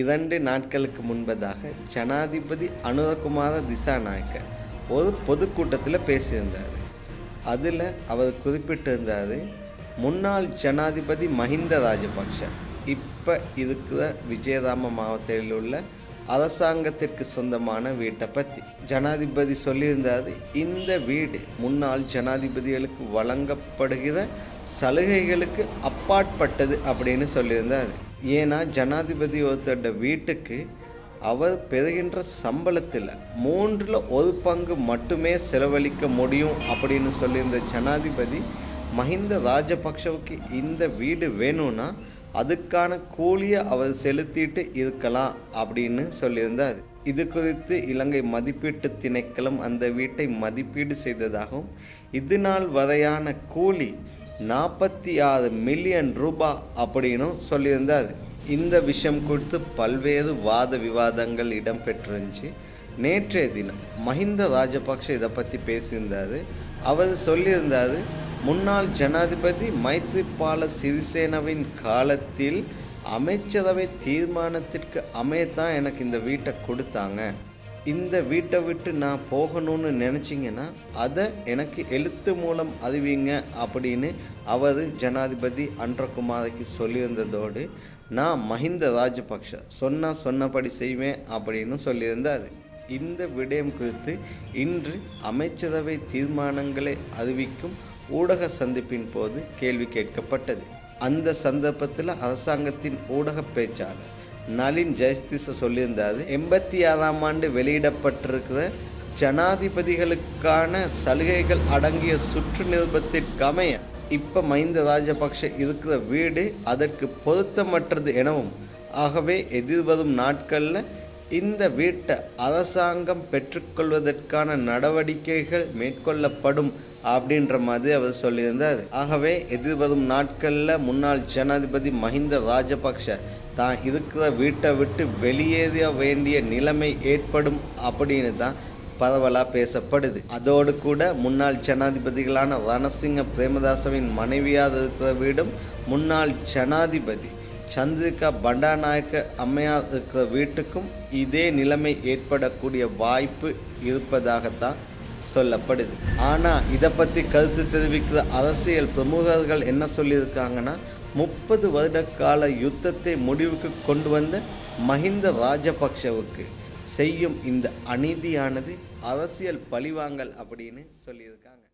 இரண்டு நாட்களுக்கு முன்பதாக ஜனாதிபதி அனுரகுமார திசாநாயக்க ஒரு பொதுக்கூட்டத்தில் பேசியிருந்தார். அதில் அவர் குறிப்பிட்டிருந்தார் முன்னாள் ஜனாதிபதி மஹிந்த ராஜபக்ஷ இப்போ இருக்கிற விஜயராம மாவட்டத்தில் உள்ள அரசாங்கத்திற்கு சொந்தமான வீட்டை பற்றி ஜனாதிபதி சொல்லியிருந்தார். இந்த வீடு முன்னாள் ஜனாதிபதிகளுக்கு வழங்கப்படுகிற சலுகைகளுக்கு அப்பாற்பட்டது அப்படின்னு சொல்லியிருந்தார். ஏன்னா ஜனாதிபதி ஒருத்தரோட வீட்டுக்கு அவர் பெறுகின்ற சம்பளத்தில் மூன்றில் ஒரு பங்கு மட்டுமே செலவழிக்க முடியும் அப்படின்னு சொல்லியிருந்த ஜனாதிபதி மஹிந்த ராஜபக்ஷவுக்கு இந்த வீடு வேணும்னா அதுக்கான கூலியை அவர் செலுத்திட்டு இருக்கலாம் அப்படின்னு சொல்லியிருந்தார். இது குறித்து இலங்கை மதிப்பீட்டு திணைக்களம் அந்த வீட்டை மதிப்பீடு செய்ததாகவும் இது நாள் வரையான கூலி நாற்பத்தி ஆறு மில்லியன் ரூபாய் அப்படின்னும் சொல்லியிருந்தார். இந்த விஷயம் குறித்து பல்வேறு வாத விவாதங்கள் இடம்பெற்றிருந்துச்சு. நேற்றைய தினம் மஹிந்த ராஜபக்ஷ இதை பற்றி பேசியிருந்தார். அவர் சொல்லியிருந்தார் முன்னாள் ஜனாதிபதி மைத்ரிபால சிறிசேனவின் காலத்தில் அமைச்சரவை தீர்மானத்திற்கு அமையத்தான் எனக்கு இந்த வீட்டை கொடுத்தாங்க. இந்த வீட்டை விட்டு நான் போகணும்னு நினச்சிங்கன்னா அதை எனக்கு எழுத்து மூலம் அறிவிங்க அப்படின்னு அவர் ஜனாதிபதி அன்றகுமாருக்கு சொல்லியிருந்ததோடு நான் மஹிந்த ராஜபக்ஷ சொன்னால் சொன்னபடி செய்வேன் அப்படின்னு சொல்லியிருந்தார். இந்த விடயம் குறித்து இன்று அமைச்சரவை தீர்மானங்களை அறிவிக்கும் ஊடக சந்திப்பின் போது கேள்வி கேட்கப்பட்டது. அந்த சந்தர்ப்பத்தில் அரசாங்கத்தின் ஊடக பேச்சாளர் நளின் ஜெயஸ்திச சொல்லியிருந்தார். எண்பத்தி ஆறாம் ஆண்டு வெளியிடப்பட்டிருக்கிற ஜனாதிபதிகளுக்கான சலுகைகள் அடங்கிய சுற்று நிருபத்திற்கமைய இப்போ மஹிந்த ராஜபக்ஷ இருக்கிற வீடு அதற்கு பொருத்தமற்றது எனவும் ஆகவே எதிர்வரும் நாட்களில் இந்த வீட்டை அரசாங்கம் பெற்றுக்கொள்வதற்கான நடவடிக்கைகள் மேற்கொள்ளப்படும் அப்படின்ற மாதிரி அவர் சொல்லியிருந்தார். ஆகவே எதிர்வரும் நாட்களில் முன்னாள் ஜனாதிபதி மஹிந்த ராஜபக்ஷ தான் இருக்கிற வீட்டை விட்டு வெளியேற வேண்டிய நிலைமை ஏற்படும் அப்படின்னு தான் பரவலாக பேசப்படுது. அதோடு கூட முன்னாள் ஜனாதிபதிகளான ரணசிங்க பிரேமதாசவின் மனைவியாக இருக்கிற வீடும் முன்னாள் ஜனாதிபதி சந்திரிகா பண்டாநாயக்க அம்மையார் இருக்கிற வீட்டுக்கும் இதே நிலைமை ஏற்படக்கூடிய வாய்ப்பு இருப்பதாகத்தான் சொல்லப்படுது. ஆனால் இதை பற்றி கருத்து தெரிவிக்கிற அரசியல் பிரமுகர்கள் என்ன சொல்லியிருக்காங்கன்னா முப்பது வருட கால யுத்தத்தை முடிவுக்கு கொண்டு வந்த மஹிந்த ராஜபக்ஷவுக்கு செய்யும் இந்த அநீதியானது அரசியல் பழிவாங்கல் அப்படின்னு சொல்லியிருக்காங்க.